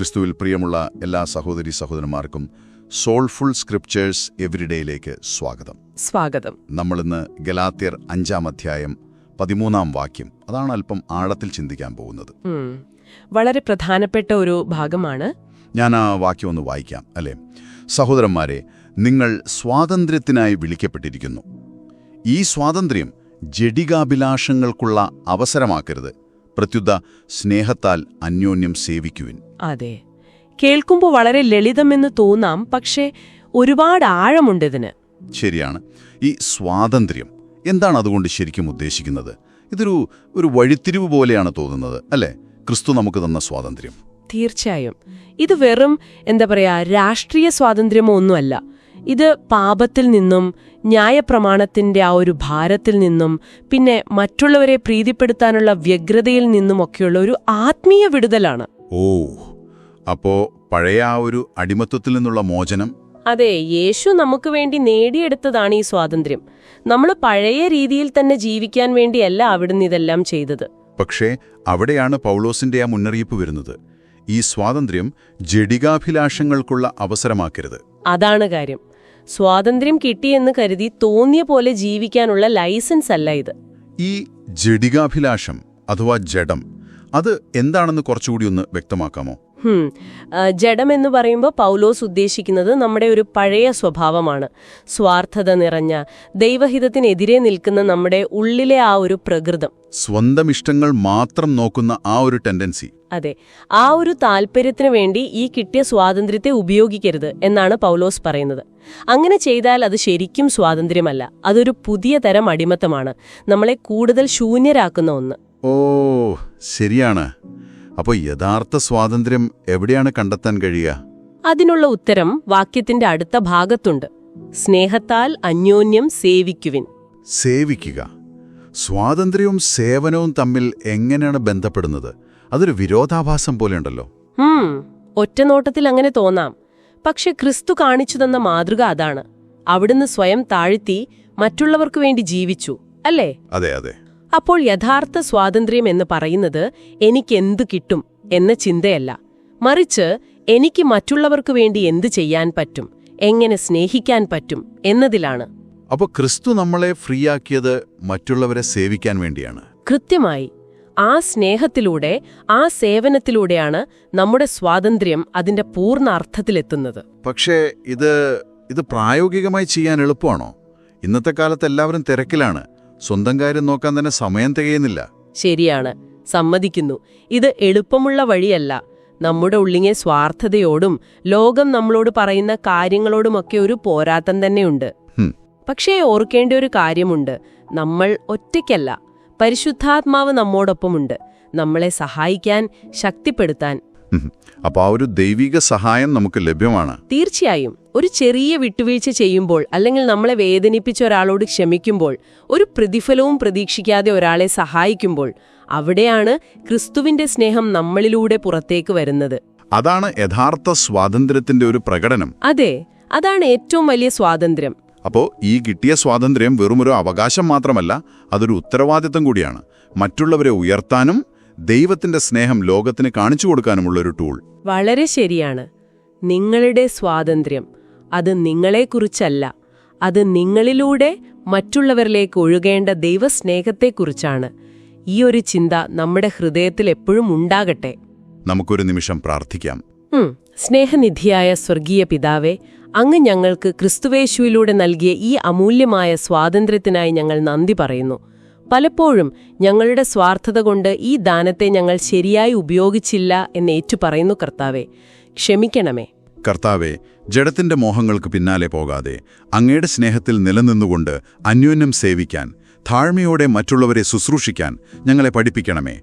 ക്രിസ്തുവിൽ പ്രിയമുള്ള എല്ലാ സഹോദരി സഹോദരന്മാർക്കും സോൾഫുൾ സ്ക്രിപ്റ്റേഴ്സ് എവരിഡേയിലേക്ക് സ്വാഗതം. സ്വാഗതം. നമ്മളിന്ന് ഗലാത്യർ അഞ്ചാം അധ്യായം പതിമൂന്നാം വാക്യം. അതാണ് അല്പം ആഴത്തിൽ ചിന്തിക്കാൻ പോകുന്നത്. വളരെ പ്രധാനപ്പെട്ട ഒരു ഭാഗമാണ്. ഞാൻ ആ വാക്യം ഒന്ന് വായിക്കാം അല്ലേ? സഹോദരന്മാരെ നിങ്ങൾ സ്വാതന്ത്ര്യത്തിനായി വിളിക്കപ്പെട്ടിരിക്കുന്നു. ഈ സ്വാതന്ത്ര്യം ജഡികാഭിലാഷങ്ങൾക്കുള്ള അവസരമാക്കരുത്. പ്രത്യുത സ്നേഹത്താൽ അന്യോന്യം സേവിക്കുവിൻ. അതെ. കേൾക്കുമ്പോൾ വളരെ ലളിതമെന്ന് തോന്നാം പക്ഷേ ഒരുപാട് ആഴമുണ്ട് ഇതിന്. ശരിയാണ്. ഈ സ്വാതന്ത്ര്യം എന്താണ് അതുകൊണ്ട് ശരിക്കും ഉദ്ദേശിക്കുന്നത്? ഇതൊരു ഒരു വഴിത്തിരിവ് പോലെയാണ് തോന്നുന്നത് അല്ലേ? ക്രിസ്തു നമുക്ക് തന്ന സ്വാതന്ത്ര്യം. തീർച്ചയായും. ഇത് വെറും എന്താ പറയാ രാഷ്ട്രീയ സ്വാതന്ത്ര്യമോ ഒന്നുമല്ല. ഇത് പാപത്തിൽ നിന്നും ന്യായപ്രമാണത്തിന്റെ ആ ഒരു ഭാരത്തിൽ നിന്നും പിന്നെ മറ്റുള്ളവരെ പ്രീതിപ്പെടുത്താനുള്ള വ്യഗ്രതയിൽ നിന്നുമൊക്കെയുള്ള ഒരു ആത്മീയ വിടുതലാണ്. ഓ അപ്പോ പഴയ ആ ഒരു അടിമത്വത്തിൽ നിന്നുള്ള മോചനം? അതെ യേശു നമുക്ക് വേണ്ടി നേടിയെടുത്തതാണ് ഈ സ്വാതന്ത്ര്യം. നമ്മൾ പഴയ രീതിയിൽ തന്നെ ജീവിക്കാൻ വേണ്ടിയല്ല അവിടുന്ന് ഇതെല്ലാം ചെയ്തത്. പക്ഷേ അവിടെയാണ് പൗലോസിന്റെ ആ മുന്നറിയിപ്പ് വരുന്നത്. ഈ സ്വാതന്ത്ര്യം ജഡികാഭിലാഷങ്ങൾക്കുള്ള അവസരമാക്കരുത്. അതാണ് കാര്യം. സ്വാതന്ത്ര്യം കിട്ടിയെന്ന് കരുതി തോന്നിയ പോലെ ജീവിക്കാനുള്ള ലൈസൻസ് അല്ല ഇത്. ഈ ജഡികാഭിലാഷം അഥവാ ജഡം അത് എന്താണെന്ന് കുറച്ചുകൂടി ഒന്ന് വ്യക്തമാക്കാമോ? ജഡം എന്ന് പറയുമ്പോൾ പൗലോസ് ഉദ്ദേശിക്കുന്നത് നമ്മുടെ ഒരു പഴയ സ്വഭാവമാണ്. സ്വാർത്ഥത നിറഞ്ഞ ദൈവഹിതത്തിനെതിരെ നിൽക്കുന്ന നമ്മുടെ ഉള്ളിലെ ആ ഒരു പ്രകൃതം. സ്വന്തം ഇഷ്ടങ്ങൾ മാത്രം നോക്കുന്ന ആ ഒരു ടെൻഡൻസി. അതെ. ആ ഒരു താല്പര്യത്തിന് വേണ്ടി ഈ കിട്ടിയ സ്വാതന്ത്ര്യത്തെ ഉപയോഗിക്കരുത് എന്നാണ് പൗലോസ് പറയുന്നത്. അങ്ങനെ ചെയ്താൽ അത് ശരിക്കും സ്വാതന്ത്ര്യമല്ല. അതൊരു പുതിയ തരം അടിമത്തമാണ്. നമ്മളെ കൂടുതൽ ശൂന്യരാക്കുന്ന ഒന്ന്. ഓ ശരിയാണ്. അപ്പോൾ യഥാർത്ഥ സ്വാതന്ത്ര്യം എവിടെയാണ് കണ്ടെത്താൻ കഴിയുക? അതിനുള്ള ഉത്തരം വാക്യത്തിന്റെ അടുത്ത ഭാഗത്തുണ്ട്. സ്നേഹത്താൽ അന്യോന്യം സേവിക്കുവിൻ. സേവിക്കുക. സ്വാതന്ത്ര്യവും സേവനവും തമ്മിൽ എങ്ങനെയാണ് ബന്ധപ്പെടുന്നത്? അതൊരു വിരോധാഭാസം പോലെയുണ്ടല്ലോ ഉം ഒറ്റനോട്ടത്തിൽ അങ്ങനെ തോന്നാം. പക്ഷെ ക്രിസ്തു കാണിച്ചു തന്ന മാതൃക അതാണ്. അവിടുന്ന് സ്വയം താഴ്ത്തി മറ്റുള്ളവർക്ക് വേണ്ടി ജീവിച്ചു അല്ലേ? അതെ അതെ. അപ്പോൾ യഥാർത്ഥ സ്വാതന്ത്ര്യം എന്ന് പറയുന്നത് എനിക്കെന്തു കിട്ടും എന്ന ചിന്തയല്ല. മറിച്ച് എനിക്ക് മറ്റുള്ളവർക്ക് വേണ്ടി എന്ത് ചെയ്യാൻ പറ്റും എങ്ങനെ സ്നേഹിക്കാൻ പറ്റും എന്നതിലാണ്. അപ്പോൾ ക്രിസ്തു നമ്മളെ ഫ്രീയാക്കിയത് മറ്റുള്ളവരെ സേവിക്കാൻ വേണ്ടിയാണ്. കൃത്യമായി ആ സ്നേഹത്തിലൂടെ ആ സേവനത്തിലൂടെയാണ് നമ്മുടെ സ്വാതന്ത്ര്യം അതിന്റെ പൂർണ അർത്ഥത്തിലെത്തുന്നത്. പക്ഷേ ഇത് ഇത് പ്രായോഗികമായി ചെയ്യാൻ എളുപ്പമാണോ? ഇന്നത്തെ കാലത്ത് എല്ലാവരും തിരക്കിലാണ്. സ്വന്തം കാര്യം നോക്കാൻ തന്നെ സമയം തികയുന്നില്ല. ശരിയാണ്. സമ്മതിക്കുന്നു. ഇത് എളുപ്പമുള്ള വഴിയല്ല. നമ്മുടെ ഉള്ളിങ്ങെ സ്വാർത്ഥതയോടും ലോകം നമ്മളോട് പറയുന്ന കാര്യങ്ങളോടുമൊക്കെ ഒരു പോരാട്ടം തന്നെയുണ്ട്. പക്ഷേ ഓർക്കേണ്ട ഒരു കാര്യമുണ്ട്. നമ്മൾ ഒറ്റയ്ക്കല്ല. പരിശുദ്ധാത്മാവ് നമ്മോടൊപ്പമുണ്ട്. നമ്മളെ സഹായിക്കാൻ ശക്തിപ്പെടുത്താൻ ഉം. അപ്പൊ ആ ഒരു ദൈവിക സഹായം നമുക്ക് ലഭ്യമാണ്. തീർച്ചയായും. ഒരു ചെറിയ വിട്ടുവീഴ്ച ചെയ്യുമ്പോൾ അല്ലെങ്കിൽ നമ്മളെ വേദനിപ്പിച്ച ഒരാളോട് ക്ഷമിക്കുമ്പോൾ ഒരു പ്രതിഫലവും പ്രതീക്ഷിക്കാതെ ഒരാളെ സഹായിക്കുമ്പോൾ അവിടെയാണ് ക്രിസ്തുവിന്റെ സ്നേഹം നമ്മളിലൂടെ പുറത്തേക്ക് വരുന്നത്. അതാണ് യഥാർത്ഥ സ്വാതന്ത്ര്യത്തിന്റെ ഒരു പ്രകടനം. അതെ അതാണ് ഏറ്റവും വലിയ സ്വാതന്ത്ര്യം. അപ്പോൾ ഈ കിട്ടിയ സ്വാതന്ത്ര്യം വെറുമൊരു അവകാശം മാത്രമല്ല അതൊരു ഉത്തരവാദിത്തം കൂടിയാണ്. മറ്റുള്ളവരെ ഉയർത്താനും ദൈവത്തിന്റെ സ്നേഹം ലോകത്തിന് കാണിച്ചു കൊടുക്കാനുമുള്ള ഒരു ടൂൾ വളരെ ശരിയാണ്. നിങ്ങളുടെ സ്വാതന്ത്ര്യം അത് നിങ്ങളെക്കുറിച്ചല്ല. അത് നിങ്ങളിലൂടെ മറ്റുള്ളവരിലേക്ക് ഒഴുകേണ്ട ദൈവസ്നേഹത്തെക്കുറിച്ചാണ്. ഈ ഒരു ചിന്ത നമ്മുടെ ഹൃദയത്തിൽ എപ്പോഴും ഉണ്ടാകട്ടെ. നമുക്കൊരു നിമിഷം പ്രാർത്ഥിക്കാം. സ്നേഹനിധിയായ സ്വർഗീയ പിതാവേ അങ്ങ് ഞങ്ങൾക്ക് ക്രിസ്തുവേശുവിലൂടെ നൽകിയ ഈ അമൂല്യമായ സ്വാതന്ത്ര്യത്തിനായി ഞങ്ങൾ നന്ദി പറയുന്നു. പലപ്പോഴും ഞങ്ങളുടെ സ്വാർത്ഥത കൊണ്ട് ഈ ദാനത്തെ ഞങ്ങൾ ശരിയായി ഉപയോഗിച്ചില്ല എന്ന് ഏറ്റുപറയുന്നു കർത്താവെ. ക്ഷമിക്കണമേ. കർത്താവെ ജഡത്തിന്റെ മോഹങ്ങൾക്ക് പിന്നാലെ പോകാതെ അങ്ങയുടെ സ്നേഹത്തിൽ നിലനിന്നുകൊണ്ട് അന്യോന്യം സേവിക്കാൻ താഴ്മയോടെ മറ്റുള്ളവരെ ശുശ്രൂഷിക്കാൻ ഞങ്ങളെ പഠിപ്പിക്കണമേ.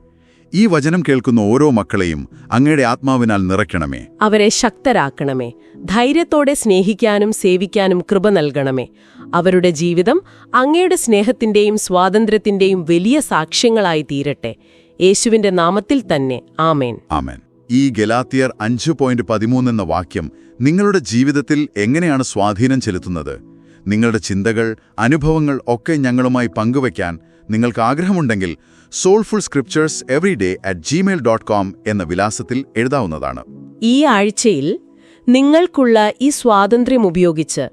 ഈ വചനം കേൾക്കുന്ന ഓരോ മക്കളെയും അങ്ങയുടെ ആത്മാവിനാൽ നിറയ്ക്കണമേ. അവരെ ശക്തരാക്കണമേ. ധൈര്യത്തോടെ സ്നേഹിക്കാനും സേവിക്കാനും കൃപ നൽകണമേ. അവരുടെ ജീവിതം അങ്ങയുടെ സ്നേഹത്തിന്റെയും സ്വാതന്ത്ര്യത്തിന്റെയും വലിയ സാക്ഷ്യങ്ങളായി തീരട്ടെ. യേശുവിന്റെ നാമത്തിൽ തന്നെ. ആമേൻ. ആമേൻ. ഈ ഗലാത്തിയർ അഞ്ച് പോയിന്റ് പതിമൂന്ന് എന്ന വാക്യം നിങ്ങളുടെ ജീവിതത്തിൽ എങ്ങനെയാണ് സ്വാധീനം ചെലുത്തുന്നത്? നിങ്ങളുടെ ചിന്തകൾ അനുഭവങ്ങൾ ഒക്കെ ഞങ്ങളുമായി പങ്കുവയ്ക്കാൻ നിങ്ങൾക്ക് ആഗ്രഹമുണ്ടെങ്കിൽ soulful scripters every day at Gmail dot com എന്ന വിലാസത്തിൽ എഴുതാവുന്നതാണ്. ഈ ആഴ്ചയിൽ നിങ്ങൾക്കുള്ള ഈ സ്വാതന്ത്ര്യം ഉപയോഗിച്ച്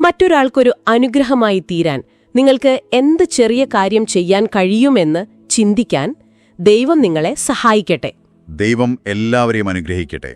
മറ്റൊരാൾക്കൊരു അനുഗ്രഹമായി തീരാൻ നിങ്ങൾക്ക് എന്ത് ചെറിയ കാര്യം ചെയ്യാൻ കഴിയുമെന്ന് ചിന്തിക്കാൻ ദൈവം നിങ്ങളെ സഹായിക്കട്ടെ. ദൈവം എല്ലാവരെയും അനുഗ്രഹിക്കട്ടെ.